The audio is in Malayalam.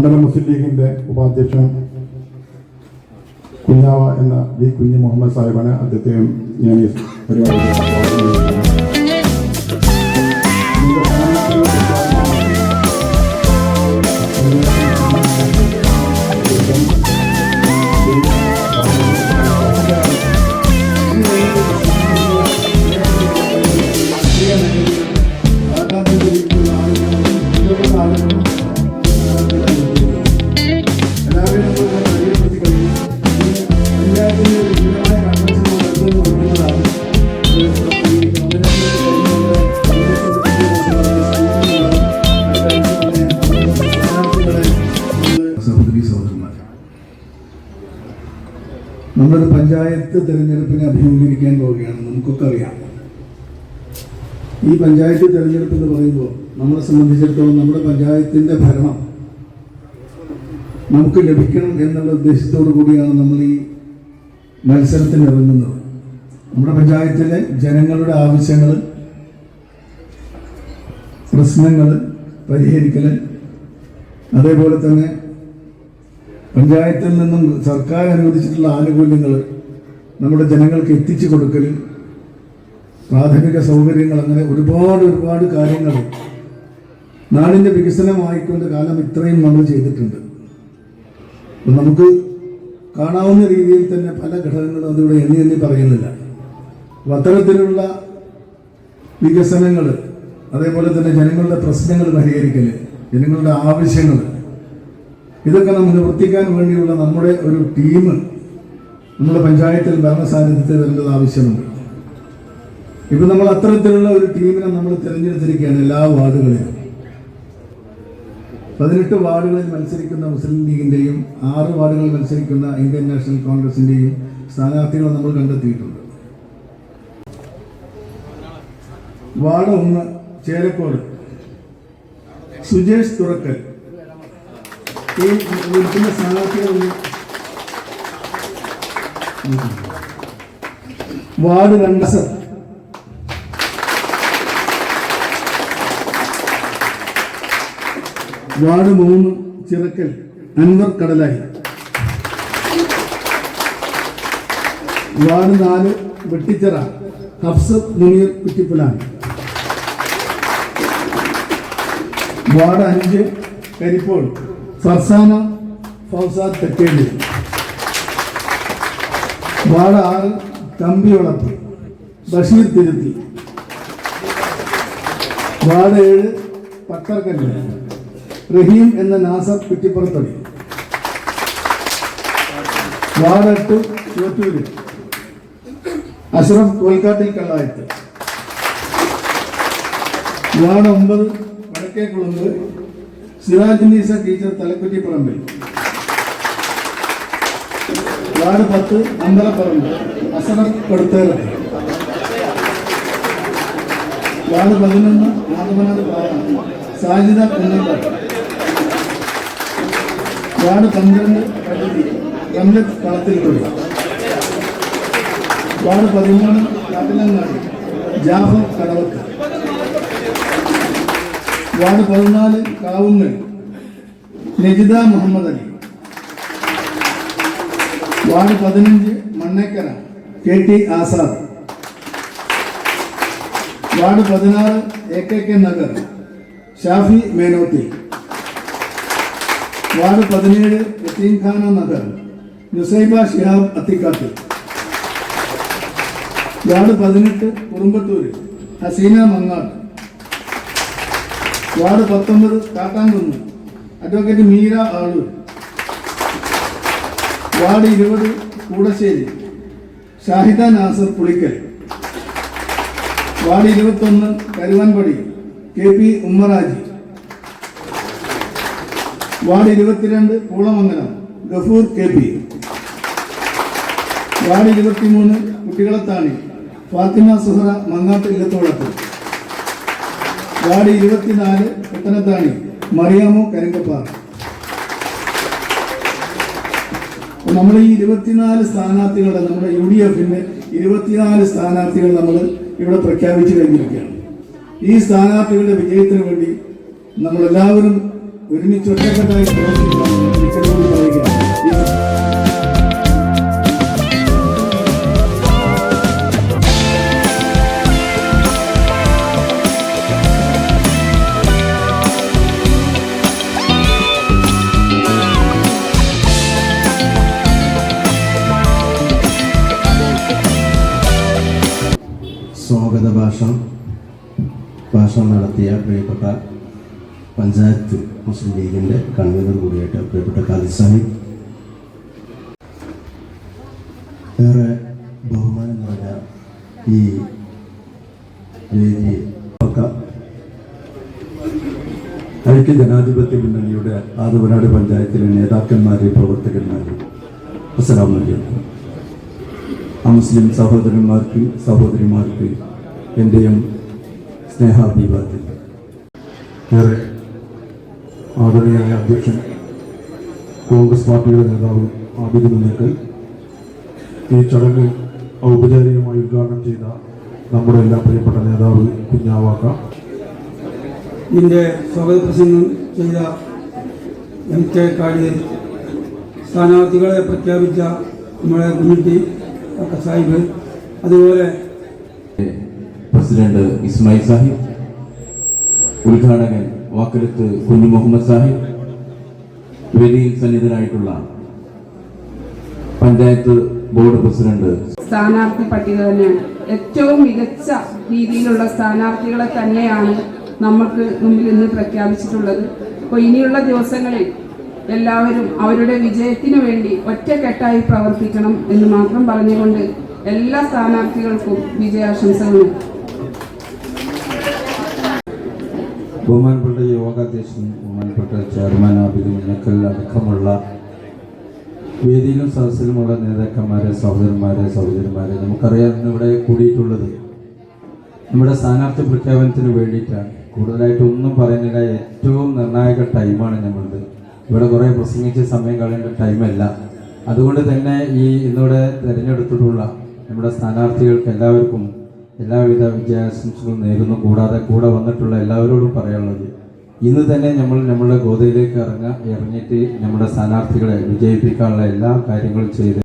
മണ്ഡലം മുസ്ലിം ലീഗിന്റെ ഉപാധ്യക്ഷൻ കുഞ്ഞാവ എന്ന വി കുഞ്ഞി മുഹമ്മദ് സാഹിബാണ് അദ്ദേഹത്തെയും ഞാൻ ഈ പരിപാടിയിൽ നമ്മളൊരു പഞ്ചായത്ത് തെരഞ്ഞെടുപ്പിനെ അഭിമുഖീകരിക്കാൻ പോവുകയാണ്. നമുക്കൊക്കെ അറിയാം. ഈ പഞ്ചായത്ത് തെരഞ്ഞെടുപ്പ് എന്ന് പറയുമ്പോൾ നമ്മളെ സംബന്ധിച്ചിടത്തോളം നമ്മുടെ പഞ്ചായത്തിന്റെ ഭരണം നമുക്ക് ലഭിക്കണം എന്നുള്ള ഉദ്ദേശത്തോടു കൂടിയാണ് നമ്മൾ ഈ മത്സരത്തിന് ഇറങ്ങുന്നത്. നമ്മുടെ പഞ്ചായത്തിലെ ജനങ്ങളുടെ ആവശ്യങ്ങൾ പ്രശ്നങ്ങൾ പരിഹരിക്കൽ അതേപോലെ തന്നെ പഞ്ചായത്തിൽ നിന്നും സർക്കാർ അനുവദിച്ചിട്ടുള്ള ആനുകൂല്യങ്ങൾ നമ്മുടെ ജനങ്ങൾക്ക് എത്തിച്ചു കൊടുക്കൽ പ്രാഥമിക സൗകര്യങ്ങൾ അങ്ങനെ ഒരുപാട് ഒരുപാട് കാര്യങ്ങൾ നാടിന്റെ വികസനമായിക്കൊണ്ട് കാലം ഇത്രയും നമ്മൾ ചെയ്തിട്ടുണ്ട്. നമുക്ക് കാണാവുന്ന രീതിയിൽ തന്നെ പല ഘടകങ്ങളും അതിവിടെ എണ്ണി എണ്ണി പറയുന്നില്ല. അപ്പം അത്തരത്തിലുള്ള വികസനങ്ങൾ അതേപോലെ തന്നെ ജനങ്ങളുടെ പ്രശ്നങ്ങൾ പരിഹരിക്കൽ ജനങ്ങളുടെ ആവശ്യങ്ങൾ ഇതൊക്കെ നമ്മൾ നിവർത്തിക്കാൻ വേണ്ടിയുള്ള നമ്മുടെ ഒരു ടീം നമ്മുടെ പഞ്ചായത്തിൽ ഭരണ സാന്നിധ്യത്തിൽ വരേണ്ടത് ആവശ്യമുണ്ട്. ഇപ്പൊ നമ്മൾ അത്തരത്തിലുള്ള ഒരു ടീമിനെ നമ്മൾ തിരഞ്ഞെടുത്തിരിക്കുകയാണ് എല്ലാ വാർഡുകളിലും. പതിനെട്ട് വാർഡുകളിൽ മത്സരിക്കുന്ന മുസ്ലിം ലീഗിന്റെയും ആറ് വാർഡുകളിൽ മത്സരിക്കുന്ന ഇന്ത്യൻ നാഷണൽ കോൺഗ്രസിന്റെയും സ്ഥാനാർത്ഥികളെ നമ്മൾ കണ്ടെത്തിയിട്ടുണ്ട്. വാർഡ് ഒന്ന് ചേലക്കോട്. സുജേഷ് തുറക്കൽ. വാർഡ് രണ്ട് സർ. വാർഡ് മൂന്ന് ചിറക്കൽ അൻവർ കടലായി. വാർഡ് നാല് വെട്ടിച്ചിറ ഹഫ്സത്ത് മുനീർ കുറ്റിപ്പുലാണ് വാർഡ് അഞ്ച് കരിപ്പോൾ ഫർസാന ഫൗസാദ് തെക്കേണ്ടി വാർഡ് ആറ് തമ്പിയുളപ്പ് ബഷീർ തിരുത്തി. വാർഡ് ഏഴ് പട്ടർക്കല്ല്. റഹീം എന്ന നാസർ കുറ്റിപ്പുറത്തടി. വാർഡ് എട്ട് ചോറ്റൂര് അഷ്റഫ് കോൽക്കാട്ടിൽ കള്ളായത്ത്. വാർഡ് ഒമ്പത് വടക്കേക്കുളമ്പ് സിറാജ് നീസ ടീച്ചർ തലക്കുറ്റി പറമ്പിൽ വാർഡ് പത്ത് അമ്പലപ്പറമ്പ് അസറഫ് കൊടുത്തേറ വാർഡ് പതിനൊന്ന് നാഗമനാഥ് പാറ സാജിത കുന്നമ്പ. വാർഡ് പന്ത്രണ്ട് പദ്ധതി കളത്തിൽ കൊടി വാർഡ് പതിമൂന്ന് കാട്ടിലങ്ങാടി ജാഫർ കടവത്ത്. വാർഡ് പതിനാല് കാവുങ്ങൽ. ലജിത മുഹമ്മദ് അലി. വാർഡ് പതിനഞ്ച് Mannekkara K T Azad. Ward പതിനാറ് A K K Nagar Shafi Menothi ward പതിനേഴ് യത്തീംഖാന നഗർ നുസൈബ ഷിഹാബ് അത്തിക്കാത്ത് വാർഡ് പതിനെട്ട് കുറുമ്പത്തൂര് ഹസീന മങ്ങാട്ട് വാർഡ് പത്തൊമ്പത് കാട്ടാങ്കുന്ന്. അഡ്വക്കേറ്റ് മീര ആളൂർ. വാർഡ് ഇരുപത് കൂടശ്ശേരി. ഷാഹിദ നാസർ പുളിക്കൽ. വാർഡ് ഇരുപത്തൊന്ന് Karuvanpadi K P Ummarhaji. Ward ഇരുപത്തിരണ്ട് Poolamangalam Gafoor K P. Ward ഇരുപത്തിമൂന്ന് കുട്ടികളത്താണി ഫാത്തിമ സുഹറ മങ്ങാട്ട് ഇല്ലത്തോളത്ത്. വാർഡ് ഇരുപത്തിനാല് പുത്തനത്താണി മറിയാമോ കരിങ്കപ്പാറ. നമ്മൾ ഈ ഇരുപത്തിനാല് സ്ഥാനാർത്ഥികളുടെ നമ്മുടെ യു ഡി എഫിന്റെ ഇരുപത്തിനാല് സ്ഥാനാർത്ഥികൾ നമ്മൾ ഇവിടെ പ്രഖ്യാപിച്ചു കഴിഞ്ഞിരിക്കുകയാണ്. ഈ സ്ഥാനാർത്ഥികളുടെ വിജയത്തിന് വേണ്ടി നമ്മളെല്ലാവരും ഒരുമിച്ച് ഒറ്റക്കെട്ടായി പ്രവർത്തിക്കണം. ഭാഷണം ഭാഷണം നടത്തിയ പ്രിയപ്പെട്ട പഞ്ചായത്ത് മുസ്ലിം ലീഗിന്റെ കൺവീനർ കൂടിയായിട്ട് പ്രിയപ്പെട്ട ഖാലിദ് ഏറെ ബഹുമാനം നിറഞ്ഞ ഈ വേദി ഐക്യ ജനാധിപത്യ മുന്നണിയുടെ ആദവനാട് പഞ്ചായത്തിലെ നേതാക്കന്മാരെ പ്രവർത്തകന്മാരെ അസ്സലാമു അലൈക്കും. മുസ്ലിം സഹോദരന്മാർക്ക് സഹോദരിമാർക്ക് എന്റെയും സ്നേഹാഭിവാദ്യം. ഏറെ ആദരണീയായ അധ്യക്ഷൻ കോൺഗ്രസ് പാർട്ടിയുടെ നേതാവ് ആബിദ് മുന്നേക്കൽ ഈ ചടങ്ങ് ഔപചാരികമായി ഉദ്ഘാടനം ചെയ്ത നമ്മുടെ എല്ലാ പ്രിയപ്പെട്ട നേതാവ് കുഞ്ഞാവാക്ക. ഇതിന്റെ സ്വാഗത പ്രസംഗം ചെയ്ത എം കെ കാളിയർ സ്ഥാനാർത്ഥികളെ പ്രഖ്യാപിച്ച നമ്മുടെ കുഞ്ഞുട്ടി സാഹിബ് അതുപോലെ പ്രസിഡന്റ് ഇസ്മായിൽ സാഹിബ് ഉദ്ഘാടകൻ വാക്കെടുത്ത് കുഞ്ഞു മുഹമ്മദ് സാഹിബ് വേദിയിൽ സന്നിധനായിട്ടുള്ള പഞ്ചായത്ത് ബോർഡ് പ്രസിഡന്റ് സ്ഥാനാർത്ഥി പട്ടിക തന്നെയാണ്. ഏറ്റവും മികച്ച രീതിയിലുള്ള സ്ഥാനാർത്ഥികളെ തന്നെയാണ് നമുക്ക് മുമ്പിൽ ഇന്ന് പ്രഖ്യാപിച്ചിട്ടുള്ളത്. അപ്പോൾ ഇനിയുള്ള ദിവസങ്ങളിൽ എല്ലാവരും അവരുടെ വിജയത്തിനു വേണ്ടി ഒറ്റക്കെട്ടായി പ്രവർത്തിക്കണം എന്ന് മാത്രം പറഞ്ഞുകൊണ്ട് എല്ലാ സ്ഥാനാർത്ഥികൾക്കും വിജയാശംസകൾ ബഹുമാനപ്പെട്ട യോഗാധ്യക്ഷൻ ബഹുമാനപ്പെട്ട ചെയർമാൻ ആബിദ് മുന്നക്കൽ അടക്കമുള്ള വേദിയിലും സദസ്സിലുമുള്ള നേതാക്കന്മാരെ സഹോദരന്മാരെ സഹോദരിമാരെ നമുക്കറിയാം ഇവിടെ കൂടിയിട്ടുള്ളത് നമ്മുടെ സ്ഥാനാർത്ഥി പ്രഖ്യാപനത്തിന് വേണ്ടിയിട്ടാണ്. കൂടുതലായിട്ട് ഒന്നും പറയുന്നില്ല. ഏറ്റവും നിർണായക ടൈമാണ് നമ്മളുടെ ഇവിടെ കുറേ പ്രസംഗിച്ച് സമയം കളയേണ്ട ടൈമല്ല. അതുകൊണ്ട് തന്നെ ഈ ഇന്നിവിടെ തിരഞ്ഞെടുത്തിട്ടുള്ള നമ്മുടെ സ്ഥാനാർത്ഥികൾക്ക് എല്ലാവർക്കും എല്ലാവിധ വിജയാശംസകളും നേരുന്നു. കൂടാതെ കൂടെ വന്നിട്ടുള്ള എല്ലാവരോടും പറയാനുള്ളത് ഇന്ന് തന്നെ നമ്മൾ നമ്മുടെ ഗോതയിലേക്ക് ഇറങ്ങ ഇറങ്ങിയിട്ട് നമ്മുടെ സ്ഥാനാർത്ഥികളെ വിജയിപ്പിക്കാനുള്ള എല്ലാ കാര്യങ്ങളും ചെയ്ത്